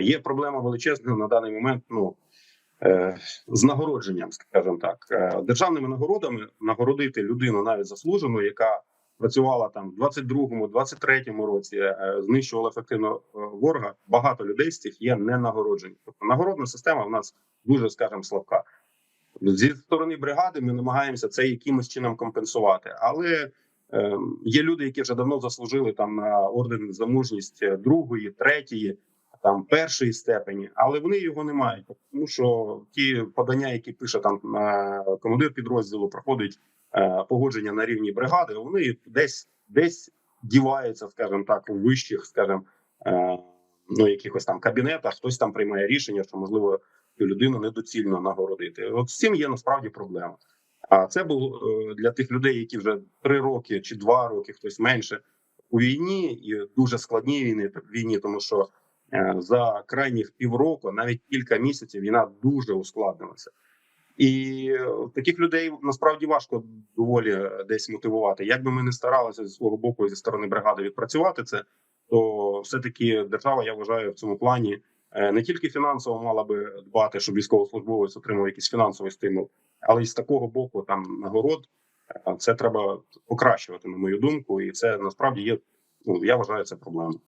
Є проблема величезна на даний момент. Ну е, з нагородженням, скажімо так, Е, державними нагородами нагородити людину навіть заслужену, яка працювала там в 22-му, 23-му році, е, знищувала ефективно ворога. Багато людей з цих є не нагороджені. Тобто нагородна система в нас дуже, скажімо, слабка. Зі сторони бригади ми намагаємося це якимось чином компенсувати, але е, є люди, які вже давно заслужили там на орден за мужність другої, третьої, там першої степені, але вони його не мають, тому що ті подання, які пише там е, командир підрозділу, проходить е, погодження на рівні бригади. Вони десь десь діваються, скажімо так, у вищих, скажімо, е, ну якихось там кабінетах. Хтось там приймає рішення, що можливо цю людину недоцільно нагородити. От з цим є насправді проблема. А це е, для тих людей, які вже три роки чи два роки, хтось менше у війні і дуже складній війни війні, тому що за крайніх півроку, навіть кілька місяців, війна дуже ускладнилася. І е, таких людей насправді важко доволі е, десь мотивувати. Як би ми не старалися зі свого боку зі сторони бригади відпрацювати це, то все таки держава, я вважаю, в цьому плані е, не тільки фінансово мала би дбати, щоб військовослужбовець отримав якийсь фінансовий стимул, але й з такого боку там нагород е, це треба покращувати, на мою думку, і це насправді є. Ну я вважаю це проблемою.